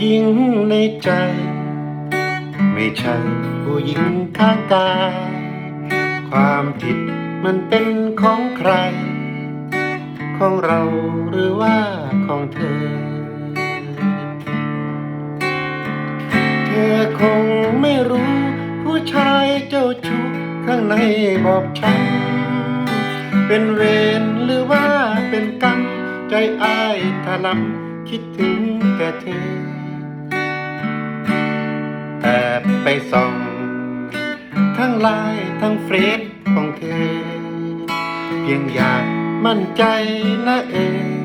หญิงในใจ ไม่ใช่ผู้หญิงข้างกาย ความผิดมันเป็นของใคร ของเราหรือว่าของเธอ เธอคงไม่รู้ ผู้ชายเจ้าชู้ข้างในบอบช้ำเป็นเวรหรือว่าเป็นกรรมใจอ้ายถลำคิดถึงแต่เธอ แอบไปส่องทั้งไลน์ทั้งเฟซของเธอ เพียงอยากมั่นใจนะเอง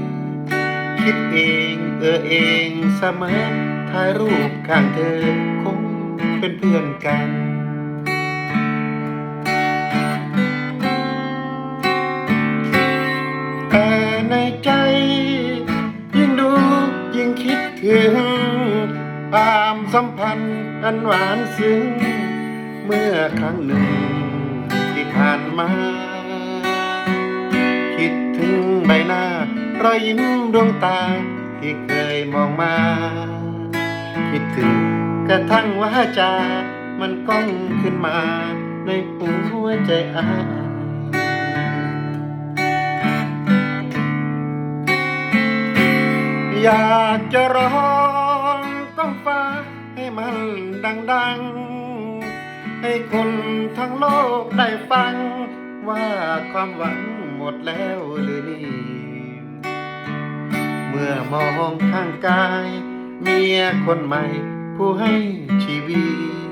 คิดเองเออเองเสมอถ่ายรูปข้างเธอคงเป็นเพื่อนกันแต่ในใจ ยิ่งดูยิ่งคิดถึงควา สัมพันธ์อันหวานซึ้ง เมื่อครั้งหนึ่งที่ผ่านมา คิดถึงใบหน้ารอยยิ้มดวงตาที่เคยมองมา คิดถึงกระทั่งว่าจา มันก้องขึ้นมาในหัวใจอายอยากจะร้องต้องฟ้า มันดัง ๆ ให้คนทั้งโลกได้ฟัง ว่าความหวังหมดแล้วหรือนี่ เมื่อมองข้างกาย เมียคนใหม่ ผู้ให้ชีวิต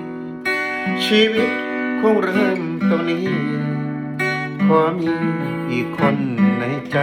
ชีวิตคงเริ่มตรงนี้ ขอมีอีกคนในใจ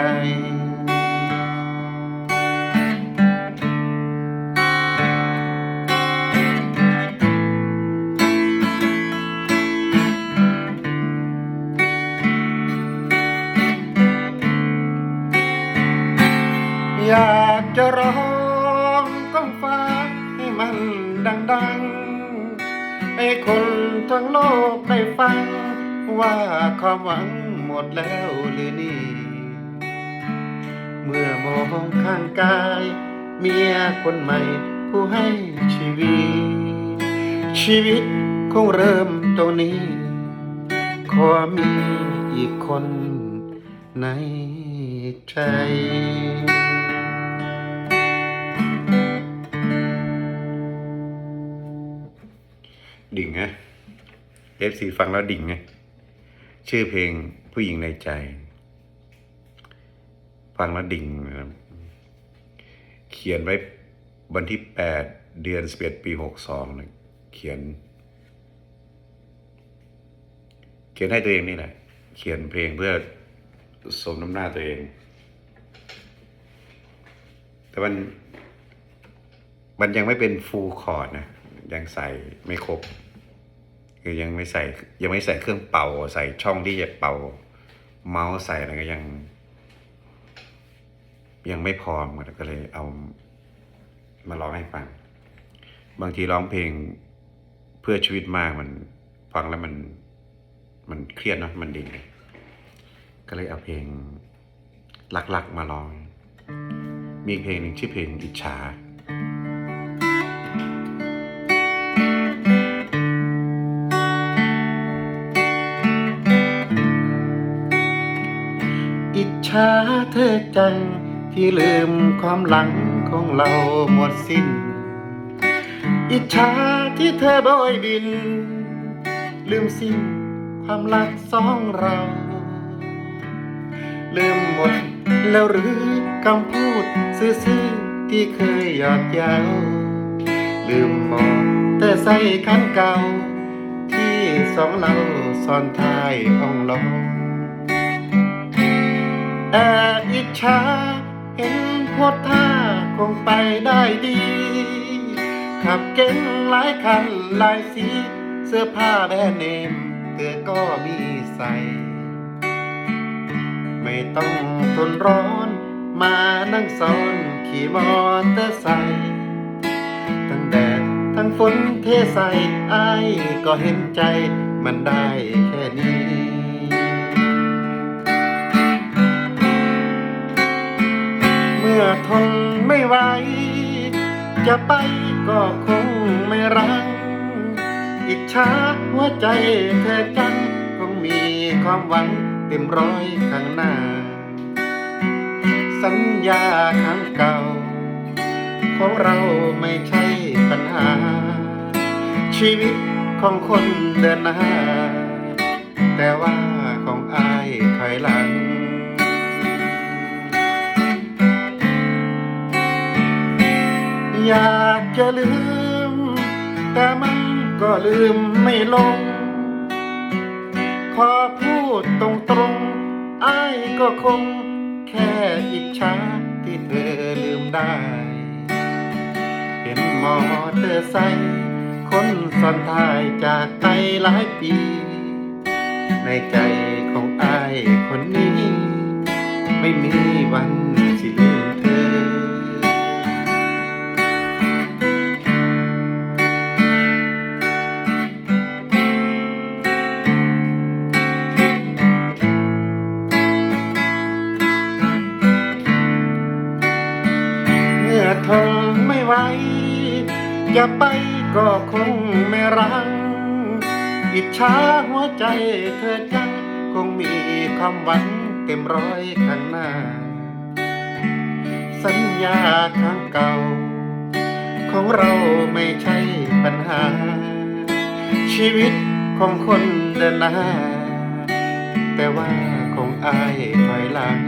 ให้คนทั้งโลกได้ฟัง ว่าความหวังหมดแล้วหรือนี่ เมื่อมองข้างกาย เมียคนใหม่ผู้ให้ชีวิต ชีวิตคงเริ่มตรงนี้ ขอมีอีกคนในใจ ดิ่งไงเอฟซีฟังแล้วดิ่งไงชื่อเพลงผู้หญิงในใจ ฟังแล้วดิ่งนะครับเขียนไว้วันที่แปดเดือนสิบเอ็ดปีหกสองนะเขียน เขียนให้ตัวเองนี่แหละ เขียนเพลงเพื่อสมน้ำหน้าตัวเอง แต่มันมันยังไม่เป็นฟูลคอร์ดนะ ยังใส่ไม่ครบ คือยังไม่ใส่ยังไม่ใส่เครื่องเป่า ใส่ช่องที่จะเป่า เมาส์ใส่อะไรก็ยัง ยังไม่พร้อมก็เลยเอามาร้องให้ฟัง บางทีร้องเพลงเพื่อชีวิตมากมันฟังแล้วมันมันเครียดเนาะมันดิ่งก็เลยเอาเพลงหลักๆมาร้อง มีเพลงหนึ่งชื่อเพลงอิจฉา อิจฉาเธอจัง ที่ลืมความหลังของเราหมดสิ้น อิจฉาที่เธอโบยบิน ลืมสิ้นความรักสองเรา ลืมหมดแล้วหรือคำพูดซื่อๆที่เคยหยอดเย้าลืมมองแต่ใส่คันเก่า ที่สองเราซ่อนท้ายห้องลอง แอบอิจฉาเห็นโพดท่าคงไปได้ดี ขับเก๋งหลายคันหลายสี เสื้อผ้าแบรนด์เนมเธอก็มีใส่ ไม่ต้องทนร้อนมานั่งซ้อนขี่มอเตอร์ไซค์ทั้งแดดทั้งฝนเทใส่อายก็เห็นใจมันได้แค่นี้ อทนไม่ไหว จะไปก็คงไม่รัง อิจฉาหัวใจเธอจัง คงมีความหวังเต็มร้อยข้างหน้า สัญญาครั้งเก่า ของเราไม่ใช่ปัญหา ชีวิตของคนเดินหน้า แต่ว่าของอายถอยหลัง จะลืม แต่มันก็ลืมไม่ลงขอพูดตรงๆอ้ายก็คง แค่อิจฉาที่เธอลืมได้ เห็นมอเตอร์ไซค์คนซ้อนทายจากไปหลายปี ในใจของอายคนนี้ ไม่มีวัน จะไปก็คงไม่รัง อิจฉาหัวใจเธอจัง คงมีความหวังเต็มร้อยข้างหน้า สัญญาครั้งเก่า ของเราไม่ใช่ปัญหา ชีวิตของคนเดินหน้า แต่ว่าของอายถอยหลัง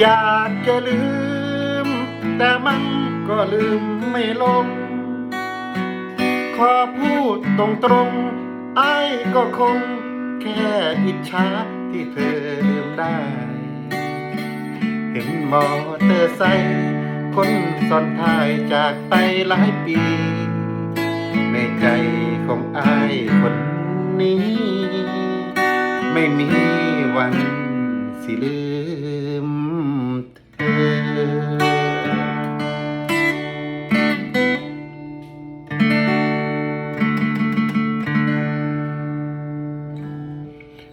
อยากจะลืม แต่มันก็ลืมไม่ลง ขอพูดตรงๆไอ้ก็คง แค่อิจฉาที่เธอลืมได้ เห็นมอเตอร์ไซค์คนซอนท้ายจากไปหลายปี ในใจของไอายคนนี้ ไม่มีวันสิลืม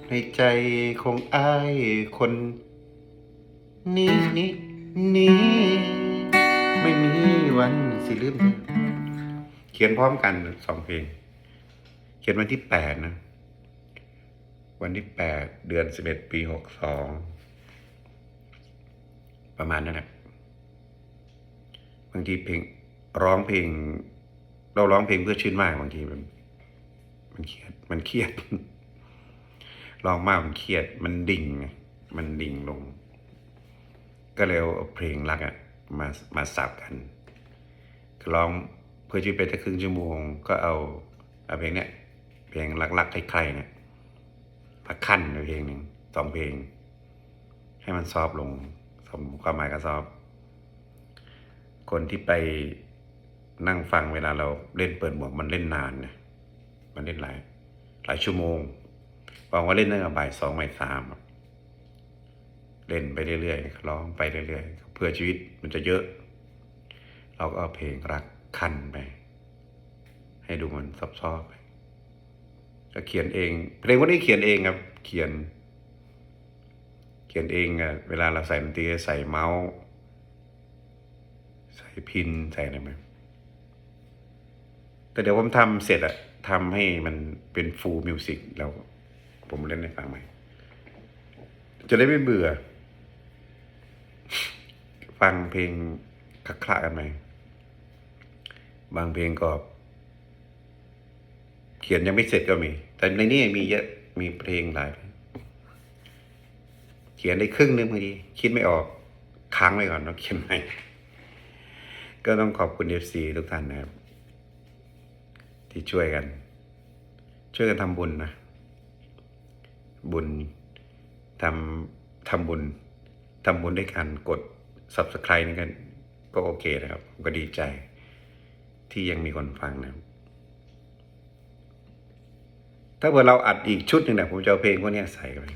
ในใจของอายคน นี้นี้นี้ ไม่มีวันสิลืมเธอเขียนพร้อมกันสองเพลง เขียนวันที่แปดนะ วันที่แปดเดือนสิบเอ็ดปีหกสองประมาณนั้นแหละบางทีเพลงร้องเพลง เราร้องเพลงเพื่อชื่นมากบางทีมันมันเครียดมันเครียด ร้องมากมันเครียด มันดิ่งไงมันดิ่งลง ก็เลยเอาเพลงรักอะมามาสับกันร้องเพื่อชีวิตไปสักครึ่งชั่วโมง ก็เอาเอาเพลงเนี้ยเพลงรักๆใครๆเนี่ยมาขั้นในเพลงหนึ่งสองเพลง ให้มันซอฟลงสมความหมายก็ซอฟคนที่ไปนั่งฟังเวลาเราเล่นเปิดหมวกมันเล่นนานนี่ยมันเล่นหลายหลายชั่วโมง บอกว่าเล่นตั้งแต่บ่ายสองบ่ายสามเล่นไปเรื่อยๆร้องไปเรื่อยๆ เพื่อชีวิตมันจะเยอะ เราก็เอาเพลงรักคันไป ให้ดูมันซอบๆไปก็เขียนเอง เพลงวันนี้เขียนเองครับ เขียน เขียนเองอะเวลาเราใส่ดนตรีใส่เมาส์ ใส่พินใส่อะไรไหมแต่เดี๋ยวผมทำเสร็จอะทำให้มันเป็นฟูลมิวสิกแล้ว ผมเล่นให้ฟังใหม่ จะได้ไม่เบื่อ ฟังเพลงคลักคละกันไหม บางเพลงก็เขียนยังไม่เสร็จก็มี แต่ในนี้มีเยอะ มีเพลงหลาย เขียนได้ครึ่งนึงบางทีคิดไม่ออก ค้างไว้ก่อนแล้วเขียนใหม่ ก็ต้องขอบคุณเอฟซีทุกท่านนะครับ ที่ช่วยกัน ช่วยกันทำบุญนะ บุญทำทำบุญทำบุญด้วยการกด subscribe นี่กันก็โอเคนะครับผมก็ดีใจ ที่ยังมีคนฟังนะครับถ้าเกิดเราอัดอีกชุดหนึ่งเนี่ยผมจะเอาเพลงพวกนี้ใส่เข้าไป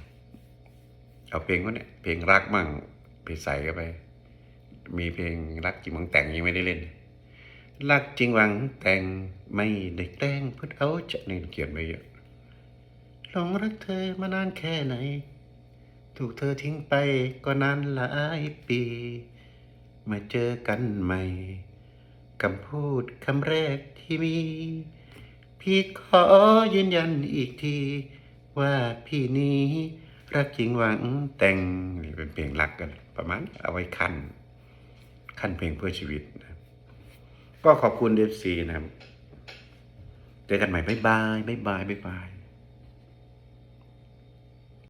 เอาเพลงพวกนี้เพลงรักมั่งไปใส่เข้าไป มีเพลงรักจริงหวังแต่งยังไม่ได้เล่น รักจริงหวังแต่งไม่ได้แต่งพื่อเอาจะนี่เขียนไว้เยอะ หลงรักเธอมานานแค่ไหน ถูกเธอทิ้งไปก็นานหลายปีมาเจอกันใหม่คำพูดคำแรกที่มี พี่ขอยืนยันอีกที ว่าพี่นี้ รักจริงหวังแต่งนี่เป็นเพลงรักกัน ประมาณเอาไว้ขั้นขั้นเพลงเพื่อชีวิตนะก็ขอบคุณเดฟซีนะครับ เจอกันใหม่บ๊ายบายบ๊ายบายบ๊ายบาย